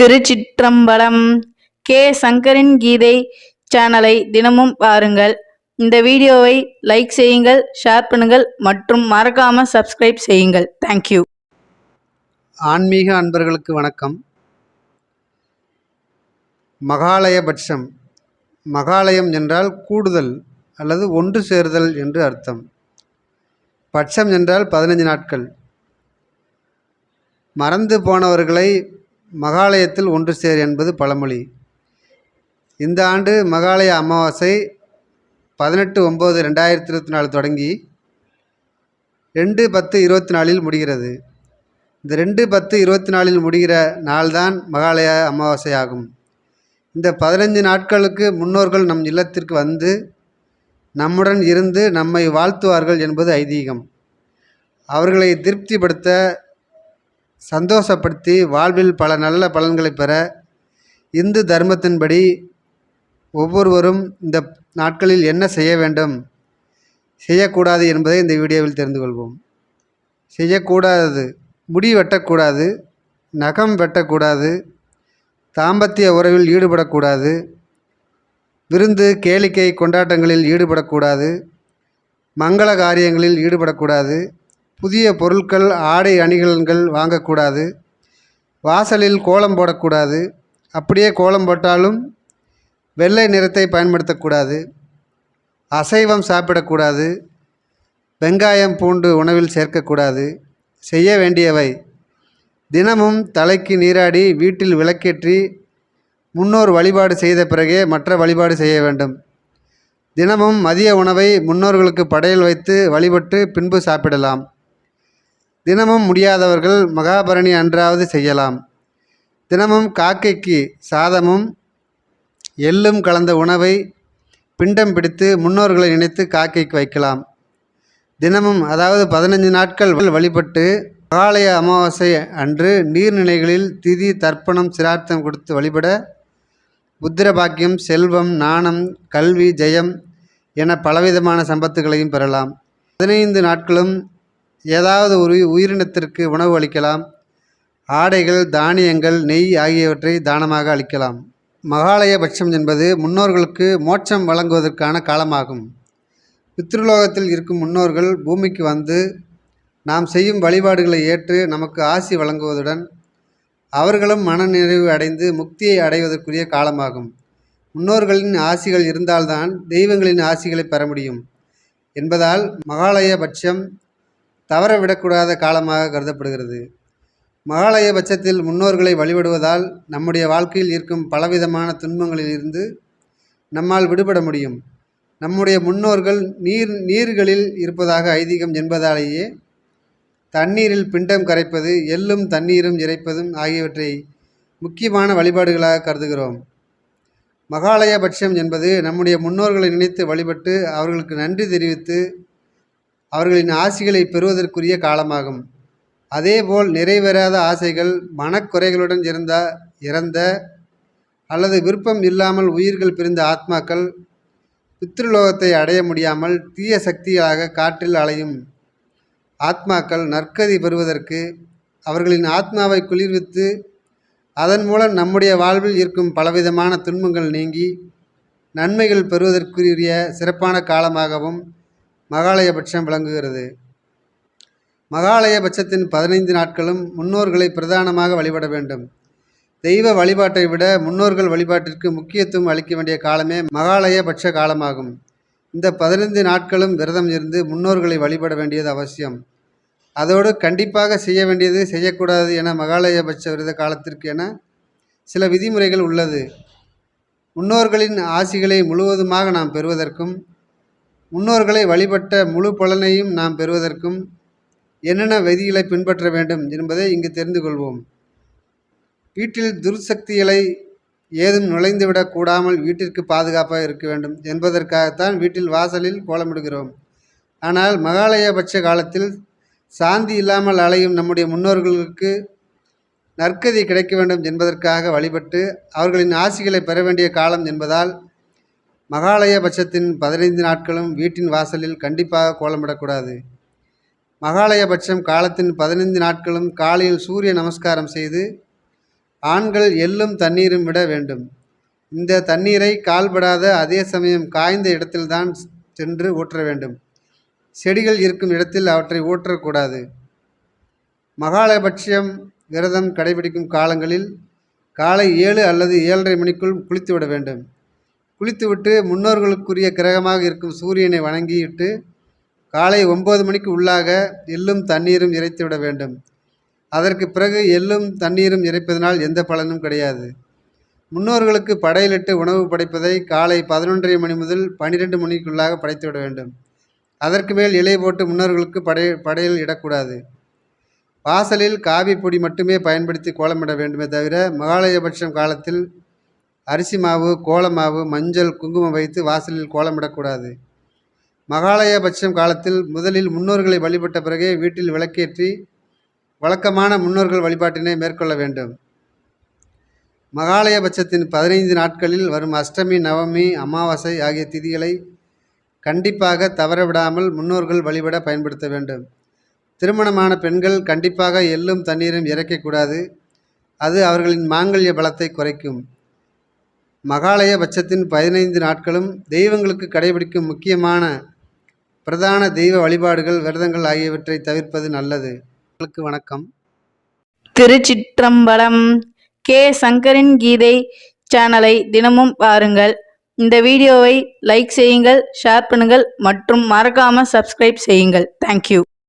திருச்சிற்றம்பலம் K. சங்கரின் கீதை சேனலை தினமும் பாருங்கள். இந்த வீடியோவை லைக் செய்யுங்கள் ஷேர் பண்ணுங்கள் மற்றும் மறக்காம சப்ஸ்கிரைப் செய்யுங்கள். தேங்க்யூ ஆன்மீக அன்பர்களுக்கு வணக்கம். மகாலயபட்சம் மகாலயம் என்றால் கூடுதல் அல்லது ஒன்று சேருதல் என்று அர்த்தம். பட்சம் என்றால் பதினஞ்சு நாட்கள். மறந்து போனவர்களை மகாலயத்தில் ஒன்று சேர் என்பது பழமொழி. இந்த ஆண்டு மகாலய அமாவாசை பதினெட்டு ஒம்பது ரெண்டாயிரத்தி இருபத்தி நாலு தொடங்கி ரெண்டு பத்து இருபத்தி நாலில் முடிகிறது. இந்த ரெண்டு பத்து இருபத்தி நாலில் முடிகிற நாள்தான் மகாலய அமாவாசை ஆகும். இந்த பதினஞ்சு நாட்களுக்கு முன்னோர்கள் நம் இல்லத்திற்கு வந்து நம்முடன் இருந்து நம்மை வாழ்த்துவார்கள் என்பது ஐதீகம். அவர்களை திருப்திப்படுத்த சந்தோஷப்படுத்தி வாழ்வில் பல நல்ல பலன்களை பெற இந்து தர்மத்தின்படி ஒவ்வொருவரும் இந்த நாட்களில் என்ன செய்ய வேண்டும் செய்யக்கூடாது என்பதை இந்த வீடியோவில் தெரிந்து கொள்வோம். செய்யக்கூடாதது முடி வெட்டக்கூடாது நகம் வெட்டக்கூடாது தாம்பத்திய உறவில் ஈடுபடக்கூடாது விருந்து கேளிக்கை கொண்டாட்டங்களில் ஈடுபடக்கூடாது மங்கள காரியங்களில் ஈடுபடக்கூடாது புதிய பொருட்கள் ஆடை அணிகலன்கள் வாங்கக்கூடாது. வாசலில் கோலம் போடக்கூடாது. அப்படியே கோலம் போட்டாலும் வெள்ளை நிறத்தை பயன்படுத்தக்கூடாது. அசைவம் சாப்பிடக்கூடாது. வெங்காயம் பூண்டு உணவில் சேர்க்கக்கூடாது. செய்ய வேண்டியவை. தினமும் தலைக்கு நீராடி வீட்டில் விளக்கேற்றி முன்னோர் வழிபாடு செய்த பிறகே மற்ற வழிபாடு செய்ய வேண்டும். தினமும் மதிய உணவை முன்னோர்களுக்கு படையல் வைத்து வழிபட்டு பின்பு சாப்பிடலாம். தினமும் முடியாதவர்கள் மகாபரணி அன்றாவது செய்யலாம். தினமும் காக்கைக்கு சாதமும் எள்ளும் கலந்த உணவை பிண்டம் பிடித்து முன்னோர்களை நினைத்து காக்கைக்கு வைக்கலாம். தினமும் அதாவது பதினஞ்சு நாட்கள் வழிபட்டு மகாலய அமாவாசை அன்று நீர்நிலைகளில் திதி தர்ப்பணம் சிரார்த்தம் கொடுத்து வழிபட புத்திர பாக்கியம் செல்வம் நாணம் கல்வி ஜெயம் என பலவிதமான சம்பத்துகளையும் பெறலாம். பதினைந்து நாட்களும் ஏதாவது ஒரு உயிரினத்திற்கு உணவு அளிக்கலாம். ஆடைகள் தானியங்கள் நெய் ஆகியவற்றை தானமாக அளிக்கலாம். மகாலய பட்சம் என்பது முன்னோர்களுக்கு மோட்சம் வழங்குவதற்கான காலமாகும். பித்ருலோகத்தில் இருக்கும் முன்னோர்கள் பூமிக்கு வந்து நாம் செய்யும் வழிபாடுகளை ஏற்று நமக்கு ஆசி வழங்குவதுடன் அவர்களும் மனநிறைவு அடைந்து முக்தியை அடைவதற்குரிய காலமாகும். முன்னோர்களின் ஆசிகள் இருந்தால்தான் தெய்வங்களின் ஆசிகளை பெற முடியும். என்பதால் மகாலய பட்சம் தவற விடக்கூடாத காலமாக கருதப்படுகிறது. மகாலய பட்சத்தில் முன்னோர்களை வழிபடுவதால் நம்முடைய வாழ்க்கையில் இருக்கும் பலவிதமான துன்பங்களில் இருந்து நம்மால் விடுபட முடியும். நம்முடைய முன்னோர்கள் நீர் நீர்களில் இருப்பதாக ஐதீகம் என்பதாலேயே தண்ணீரில் பிண்டம் கரைப்பது எள்ளும் தண்ணீரும் இறைப்பதும் ஆகியவற்றை முக்கியமான வழிபாடுகளாக கருதுகிறோம். மகாலய பட்சம் என்பது நம்முடைய முன்னோர்களை நினைத்து வழிபட்டு அவர்களுக்கு நன்றி தெரிவித்து அவர்களின் ஆசிகளை பெறுவதற்குரிய காலமாகும். அதேபோல் நிறைவேறாத ஆசைகள் மனக்குறைகளுடன் இருந்த இறந்த அல்லது விருப்பம் இல்லாமல் உயிர்கள் பிரிந்த ஆத்மாக்கள் பித்ருலோகத்தை அடைய முடியாமல் தீய சக்திகளாக காற்றில் அலையும் ஆத்மாக்கள் நற்கதி பெறுவதற்கு அவர்களின் ஆத்மாவை குளிர்வித்து அதன் மூலம் நம்முடைய வாழ்வில் இருக்கும் பலவிதமான துன்பங்கள் நீங்கி நன்மைகள் பெறுவதற்குரிய சிறப்பான காலமாகவும் மகாலயபட்சம் விளங்குகிறது. மகாலயபட்சத்தின் பதினைந்து நாட்களும் முன்னோர்களை பிரதானமாக வழிபட வேண்டும். தெய்வ வழிபாட்டை விட முன்னோர்கள் வழிபாட்டிற்கு முக்கியத்துவம் அளிக்க வேண்டிய காலமே மகாலயபட்ச காலமாகும். இந்த பதினைந்து நாட்களும் விரதம் இருந்து முன்னோர்களை வழிபட வேண்டியது அவசியம். அதோடு கண்டிப்பாக செய்ய வேண்டியது செய்யக்கூடாது என மகாலயபட்ச விரத காலத்திற்கு என சில விதிமுறைகள் உள்ளது. முன்னோர்களின் ஆசிகளை முழுவதுமாக நாம் பெறுவதற்கும் முன்னோர்களை வழிபட்ட முழு பலனையும் நாம் பெறுவதற்கும் என்னென்ன விதிகளை பின்பற்ற வேண்டும் என்பதை இங்கு தெரிந்து கொள்வோம். வீட்டில் துர்சக்திகளை ஏதும் நுழைந்துவிடக் கூடாமல் வீட்டிற்கு பாதுகாப்பாக இருக்க வேண்டும் என்பதற்காகத்தான் வீட்டில் வாசலில் கோலமிடுகிறோம். ஆனால் மகாலயபட்ச காலத்தில் சாந்தி இல்லாமல் அலையும் நம்முடைய முன்னோர்களுக்கு நற்கதி கிடைக்க வேண்டும் என்பதற்காக வழிபட்டு அவர்களின் ஆசிகளை பெற வேண்டிய காலம் என்பதால் மகாலயபட்சத்தின் பதினைந்து நாட்களும் வீட்டின் வாசலில் கண்டிப்பாக கோலமிடக்கூடாது. மகாலயபட்சம் காலத்தின் பதினைந்து நாட்களும் காலையில் சூரிய நமஸ்காரம் செய்து ஆண்கள் எள்ளும் தண்ணீரும் விட வேண்டும். இந்த தண்ணீரை கால்படாத அதே சமயம் காய்ந்த இடத்தில்தான் சென்று ஊற்ற வேண்டும். செடிகள் இருக்கும் இடத்தில் அவற்றை ஊற்றக்கூடாது. மகாலபட்சம் விரதம் கடைபிடிக்கும் காலங்களில் காலை ஏழு அல்லது ஏழரை மணிக்குள் குளித்துவிட வேண்டும். குளித்துவிட்டு முன்னோர்களுக்குரிய கிரகமாக இருக்கும் சூரியனை வணங்கிவிட்டு காலை ஒம்பது மணிக்கு உள்ளாக எள்ளும் தண்ணீரும் இறைத்துவிட வேண்டும். அதற்கு பிறகு எள்ளும் தண்ணீரும் இறைப்பதனால் எந்த பலனும் கிடையாது. முன்னோர்களுக்கு படையலிட்டு உணவு படைப்பதை காலை பதினொன்றரை மணி முதல் பன்னிரெண்டு மணிக்குள்ளாக படைத்துவிட வேண்டும். அதற்கு மேல் இலை போட்டு முன்னோர்களுக்கு படை படையல் இடக்கூடாது. வாசலில் காவி பொடி மட்டுமே பயன்படுத்தி கோலமிட வேண்டுமே தவிர மகாலயபட்சம் காலத்தில் அரிசி மாவு கோலமாவு மஞ்சள் குங்குமம் வைத்து வாசலில் கோலமிடக்கூடாது. மகாலயபட்சம் காலத்தில் முதலில் முன்னோர்களை வழிபட்ட பிறகே வீட்டில் விளக்கேற்றி வழக்கமான முன்னோர்கள் வழிபாட்டினை மேற்கொள்ள வேண்டும். மகாலயபட்சத்தின் பதினைந்து நாட்களில் வரும் அஷ்டமி நவமி அமாவாசை ஆகிய திதிகளை கண்டிப்பாக தவறவிடாமல் முன்னோர்கள் வழிபட பயன்படுத்த வேண்டும். திருமணமான பெண்கள் கண்டிப்பாக எள்ளும் தண்ணீரும் இறைக்கக்கூடாது. அது அவர்களின் மாங்கல்ய பலத்தை குறைக்கும். மகாலய பட்சத்தின் பதினைந்து நாட்களும் தெய்வங்களுக்கு கடைபிடிக்கும் முக்கியமான பிரதான தெய்வ வழிபாடுகள் விரதங்கள் ஆகியவற்றை தவிர்ப்பது நல்லது. உங்களுக்கு வணக்கம். திருச்சிற்றம்பலம் கே. சங்கரின் கீதை சேனலை தினமும் பாருங்கள். இந்த வீடியோவை லைக் செய்யுங்கள் ஷேர் பண்ணுங்கள் மற்றும் மறக்காமல் சப்ஸ்கிரைப் செய்யுங்கள். தேங்க்யூ